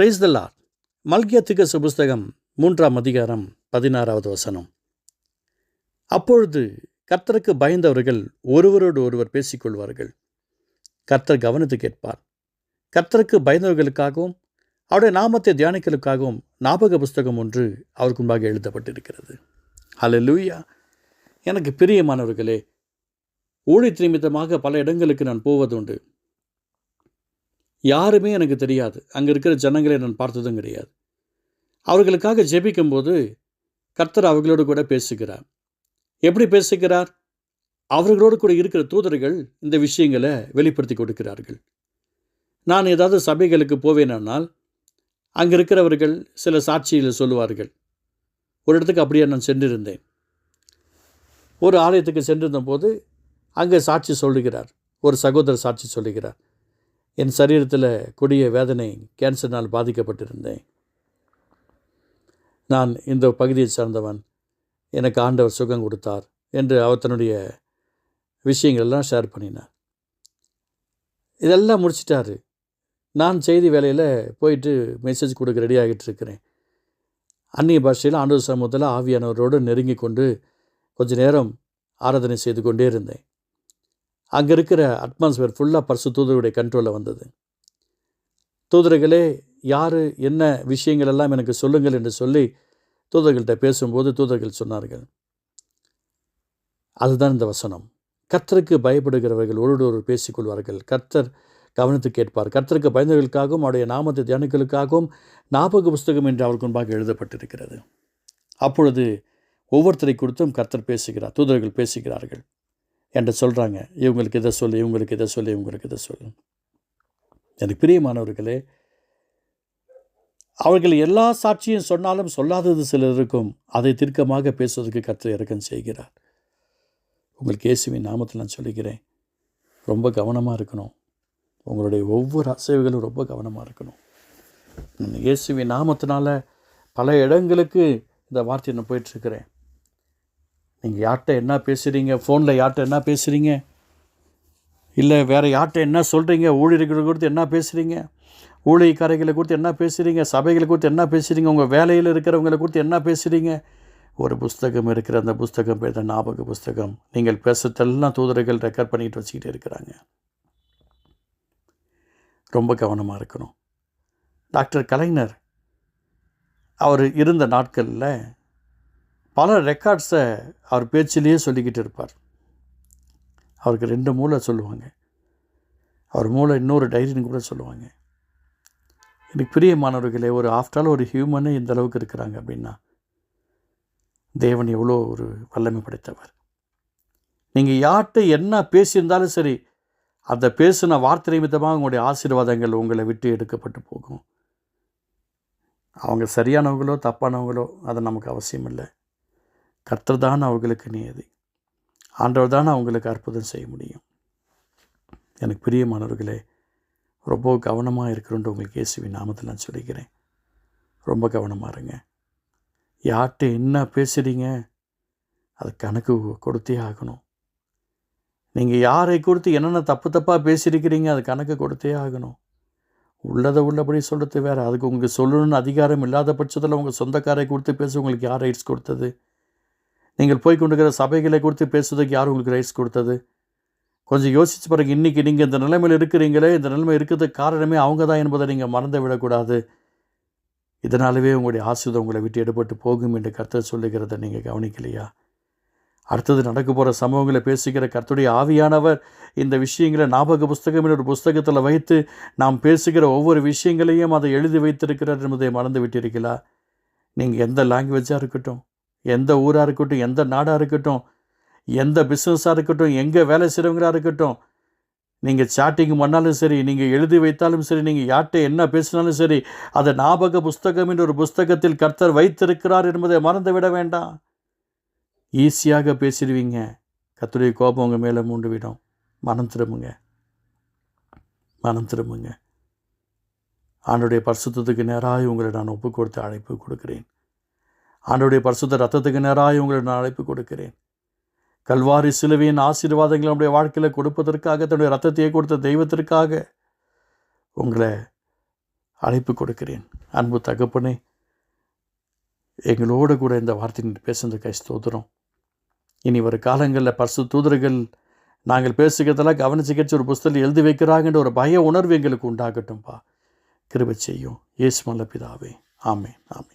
Price மல்கிய மல்கியத்துக்கு புஸ்தகம் மூன்றாம் அதிகாரம் பதினாறாவது வசனம். அப்பொழுது கர்த்தருக்கு பயந்தவர்கள் ஒருவரோடு ஒருவர் பேசிக்கொள்வார்கள். கர்த்தர் கவனித்து கேட்பார். கர்த்தருக்கு பயந்தவர்களுக்காகவும் அவருடைய நாமத்தை தியானிக்கலுக்காகவும் ஞாபக புஸ்தகம் ஒன்று அவருக்கு முன்பாக எழுதப்பட்டிருக்கிறது. லூயா எனக்கு பிரியமானவர்களே ஊழித் நிமித்தமாக பல இடங்களுக்கு நான் போவதுண்டு. யாருமே எனக்கு தெரியாது. அங்கே இருக்கிற ஜனங்களை நான் பார்த்ததும் கிடையாது. அவர்களுக்காக ஜெபிக்கும்போது கர்த்தர் அவர்களோடு கூட பேசுகிறார். எப்படி பேசுகிறார்? அவர்களோடு கூட இருக்கிற தூதர்கள் இந்த விஷயங்களை வெளிப்படுத்தி கொடுக்கிறார்கள். நான் ஏதாவது சபைகளுக்கு போவேனானால் அங்கே இருக்கிறவர்கள் சில சாட்சியில் சொல்லுவார்கள். ஒரு இடத்துக்கு அப்படியே நான் சென்றிருந்தேன். ஒரு ஆலயத்துக்கு சென்றிருந்த போது அங்கே சாட்சி சொல்லுகிறார். ஒரு சகோதரர் சாட்சி சொல்லுகிறார். என் சரீரத்தில் கொடிய வேதனை கேன்சர்னால் பாதிக்கப்பட்டிருந்தேன். நான் இந்த பகுதியை சார்ந்தவன். எனக்கு ஆண்டவர் சுகம் கொடுத்தார் என்று அவர் தன்னுடைய விஷயங்கள்லாம் ஷேர் பண்ணினார். இதெல்லாம் முடிச்சிட்டாரு. நான் செய்தி வேலையில் போயிட்டு மெசேஜ் கொடுக்க ரெடி ஆகிட்டு இருக்கிறேன். அந்நிய பாஷையில் ஆண்டவர் சமூகத்தில் ஆவியானவரோடு நெருங்கி கொண்டு கொஞ்ச நேரம் ஆராதனை செய்து கொண்டே இருந்தேன். அங்கே இருக்கிற அட்மாஸ்பியர் ஃபுல்லாக பரிசு தூதருடைய கண்ட்ரோலில் வந்தது. தூதர்களே யார் என்ன விஷயங்கள் எல்லாம் எனக்கு சொல்லுங்கள் என்று சொல்லி தூதர்கள்ட்ட பேசும்போது தூதர்கள் சொன்னார்கள். அதுதான் இந்த வசனம். கர்த்தருக்கு பயப்படுகிறவர்கள் ஒருவரோடு பேசிக்கொள்வார்கள் கர்த்தர் கவனித்து கேட்பார். கர்த்தருக்கு பயந்தவர்களுக்காகவும் அவருடைய நாமத்தை தியானிகளுக்காகவும் ஞாபக புஸ்தகம் என்று அவருக்கு முன்பாக எழுதப்பட்டிருக்கிறது. அப்பொழுது ஒவ்வொருத்தரை குறித்தும் கர்த்தர் பேசுகிறார் தூதர்கள் பேசுகிறார்கள். என்று சொல்கிறாங்க இவங்களுக்கு இதை சொல்லு இவங்களுக்கு இதை சொல்லு இவங்களுக்கு இதை சொல்லு. எனக்கு பிரியமானவர்களே அவர்கள் எல்லா சாட்சியும் சொன்னாலும் சொல்லாதது சிலருக்கும் அதை தீர்க்கமாக பேசுவதற்கு கற்று இறக்கம் செய்கிறார். உங்களுக்கு இயேசுவின் நாமத்தில் நான் சொல்லிக்கிறேன் ரொம்ப கவனமாக இருக்கணும். உங்களுடைய ஒவ்வொரு அசைவுகளும் ரொம்ப கவனமாக இருக்கணும். இயேசுவின் நாமத்தினால பல இடங்களுக்கு இந்த வார்த்தையை நான் போயிட்டுருக்கிறேன் நீங்கள் யார்கிட்ட என்ன பேசுகிறீங்க ஃபோனில் யார்கிட்ட என்ன பேசுகிறீங்க இல்லை வேறு யார்கிட்ட என்ன சொல்கிறீங்க ஊழியர்களை குறித்து என்ன பேசுகிறீங்க ஊழியக்காரர்களை குறித்து என்ன பேசுகிறீங்க சபைகளை குறித்து என்ன பேசுகிறீங்க உங்கள் வேலையில் இருக்கிறவங்களை குறித்து என்ன பேசுகிறீங்க ஒரு புஸ்தகம் இருக்கிற அந்த புஸ்தகம் பேர் தான் ஞாபக புஸ்தகம். நீங்கள் பேசுறதெல்லாம் தூதர்கள் ரெக்கார்ட் பண்ணிக்கிட்டு வச்சுக்கிட்டே இருக்கிறாங்க. ரொம்ப கவனமாக இருக்கணும். டாக்டர் கலைஞர் அவர் இருந்த நாட்களில் பல ரெக்கார்ட்ஸை அவர் பேச்சிலேயே சொல்லிக்கிட்டு இருப்பார். அவருக்கு ரெண்டு மூளை சொல்லுவாங்க. அவர் மூளை இன்னொரு டைரின்னு கூட சொல்லுவாங்க. எனக்கு பிரியமானவர்களே ஒரு ஆஃப்டர் ஒரு ஹியூமனே இந்த அளவுக்கு இருக்கிறாங்க அப்படின்னா தேவன் எவ்வளோ ஒரு வல்லமை படைத்தவர். நீங்கள் யார்கிட்ட என்ன பேசியிருந்தாலும் சரி அந்த பேசின வார்த்தை நிமித்தமாக உங்களுடைய ஆசீர்வாதங்கள் உங்களை விட்டு எடுக்கப்பட்டு போகும். அவங்க சரியானவங்களோ தப்பானவங்களோ அது நமக்கு அவசியம் இல்லை கர்த்தர் தான் அவங்களுக்கு நியதி. ஆண்டவர் தான் அவங்களுக்கு அற்புதம் செய்ய முடியும். எனக்கு பிரியமானவர்களே ரொம்ப கவனமாக இருக்கிறோன்ற உங்களுக்கு இயேசுவின் நாமத்தில் நான் சொல்லிக்கிறேன். ரொம்ப கவனமாக இருங்க. யார்கிட்ட என்ன பேசுகிறீங்க அது கணக்கு கொடுத்தே ஆகணும். நீங்கள் யாரை கொடுத்து என்னென்ன தப்பு தப்பாக பேசியிருக்கிறீங்க அது கணக்கு கொடுத்தே ஆகணும். உள்ளதை உள்ளபடி சொல்கிறது வேறு. அதுக்கு உங்களுக்கு சொல்லணும்னு அதிகாரம் இல்லாத பட்சத்தில் உங்கள் சொந்தக்காரை கொடுத்து பேச உங்களுக்கு யார் ரைட்ஸ் கொடுத்தது? நீங்கள் போய் கொண்டிருக்கிற சபைகளை கொடுத்து பேசுவதற்கு யார் உங்களுக்கு ரைட்ஸ் கொடுத்தது? கொஞ்சம் யோசிச்சு பிறகு இன்றைக்கி நீங்கள் இந்த நிலைமையில் இருக்கிறீங்களே இந்த நிலைமை இருக்கிறதுக்கு காரணமே அவங்க தான் என்பதை நீங்கள் மறந்து விடக்கூடாது இதனாலவே உங்களுடைய ஆசிரியம் உங்களை விட்டு எடுபட்டு போகும் என்று கர்த்தர் சொல்லுகிறத நீங்கள் கவனிக்கலையா? அடுத்தது நடக்க போகிற சம்பவங்களை பேசுகிற கர்த்தருடைய ஆவியானவர் இந்த விஷயங்களை ஞாபக புஸ்தகம் ஒரு புஸ்தகத்தில் வைத்து நாம் பேசுகிற ஒவ்வொரு விஷயங்களையும் அதை எழுதி வைத்திருக்கிறார் என்பதை மறந்து விட்டிருக்கலா நீங்கள் எந்த லாங்குவேஜாக இருக்கட்டும். எந்த ஊராக இருக்கட்டும் எந்த நாடாக இருக்கட்டும் எந்த பிஸ்னஸாக இருக்கட்டும் எங்கே வேலை செய்கிறவங்களாக இருக்கட்டும் நீங்கள் சாட்டிங் பண்ணாலும் சரி நீங்கள் எழுதி வைத்தாலும் சரி நீங்கள் யார்கிட்ட என்ன பேசினாலும் சரி அதை ஞாபக புஸ்தகம் என்ற ஒரு புஸ்தகத்தில் கர்த்தர் வைத்திருக்கிறார் என்பதை மறந்து விட வேண்டாம். ஈஸியாக பேசிடுவீங்க. கத்துடைய கோபம் உங்கள் மேலே மூண்டு விடும் மனம் திரும்புங்க. மனம் திரும்புங்க. ஆண்டுடைய பரிசுத்தத்துக்கு நேராக உங்களை நான் ஒப்பு கொடுத்து அழைப்பு கொடுக்குறேன். ஆண்டுடைய பரிசுத்த ரத்தத்துக்கு நேராக உங்களை நான் அழைப்பு கொடுக்கிறேன். கல்வாரி சிலுவையின் ஆசீர்வாதங்களை நம்முடைய வாழ்க்கையில் கொடுப்பதற்காக தன்னுடைய ரத்தத்தையே கொடுத்த தெய்வத்திற்காக உங்களை அழைப்பு கொடுக்கிறேன். அன்பு தகப்பனே எங்களோடு கூட இந்த வார்த்தை பேசுனதுக்காக ஸ்தோத்திரம். இனி ஒரு காலங்களில் பரிசு தூதர்கள் நாங்கள் பேசுகிறதெல்லாம் கவனிச்சு கேட்டு ஒரு புஸ்தகத்தில் எழுதி வைக்கிறாங்கன்ற ஒரு பய உணர்வு எங்களுக்கு உண்டாகட்டும்பா. கிருபை செய்யும். இயேசு மல்ல பிதாவே ஆமே ஆமே